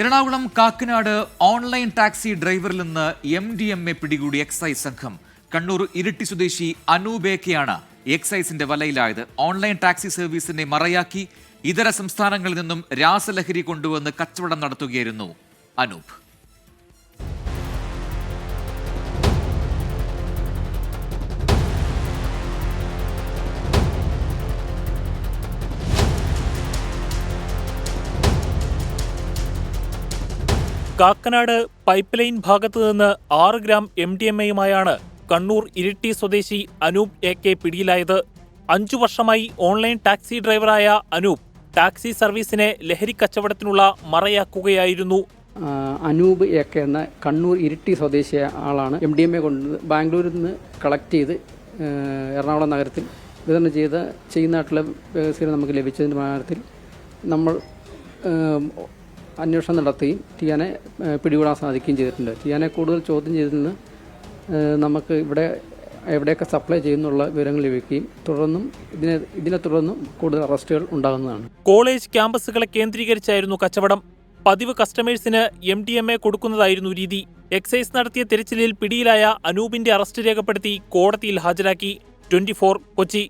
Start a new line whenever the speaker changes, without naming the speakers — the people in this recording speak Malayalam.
എറണാകുളം കാക്കനാട് ഓൺലൈൻ ടാക്സി ഡ്രൈവറിൽ നിന്ന് എം ഡി എം എ പിടികൂടി എക്സൈസ് സംഘം. കണ്ണൂർ ഇരിട്ടി സ്വദേശി അനൂപേക്കയാണ് എക്സൈസിന്റെ വലയിലായത്. ഓൺലൈൻ ടാക്സി സർവീസിനെ മറയാക്കി ഇതര സംസ്ഥാനങ്ങളിൽ നിന്നും രാസലഹരി കൊണ്ടുവന്ന് കച്ചവടം നടത്തുകയായിരുന്നു അനൂപ്.
കാക്കനാട് പൈപ്പ് ലൈൻ ഭാഗത്തു നിന്ന് ആറ് ഗ്രാം എം ഡി എം എയുമായാണ് കണ്ണൂർ ഇരിട്ടി സ്വദേശി അനൂപ് എ കെ പിടിയിലായത്. അഞ്ചു വർഷമായി ഓൺലൈൻ ടാക്സി ഡ്രൈവറായ അനൂപ് ടാക്സി സർവീസിനെ ലഹരി കച്ചവടത്തിനുള്ള മറയാക്കുകയായിരുന്നു.
അനൂപ് എ കെ എന്ന കണ്ണൂർ ഇരിട്ടി സ്വദേശിയ ആളാണ് എം ഡി എം എ കൊണ്ട് ബാംഗ്ലൂരിൽ നിന്ന് കളക്ട് ചെയ്ത് എറണാകുളം നഗരത്തിൽ വിതരണം ചെയ്ത ചെയ്യുന്നതായിട്ടുള്ള വികസനം നമുക്ക് ലഭിച്ചതിന്റെ പ്രകാരത്തിൽ നമ്മൾ അന്വേഷണം നടത്തുകയും ടിയാനെ പിടികൂടാൻ സാധിക്കുകയും ചെയ്തിട്ടുണ്ട്. ടിയാനെ കൂടുതൽ ചോദ്യം ചെയ്തിരുന്ന് നമുക്ക് ഇവിടെ എവിടെയൊക്കെ സപ്ലൈ ചെയ്യുന്നുള്ള വിവരങ്ങൾ ലഭിക്കുകയും തുടർന്നും ഇതിനെ ഇതിനെ തുടർന്നും കൂടുതൽ അറസ്റ്റുകൾ ഉണ്ടാകുന്നതാണ്.
കോളേജ് ക്യാമ്പസുകളെ കേന്ദ്രീകരിച്ചായിരുന്നു കച്ചവടം. പതിവ് കസ്റ്റമേഴ്സിന് എം ഡി എം എ കൊടുക്കുന്നതായിരുന്നു രീതി. എക്സൈസ് നടത്തിയ തിരച്ചിലിൽ പിടിയിലായ അനൂപിന്റെ അറസ്റ്റ് രേഖപ്പെടുത്തി കോടതിയിൽ ഹാജരാക്കി. ട്വന്റി കൊച്ചി.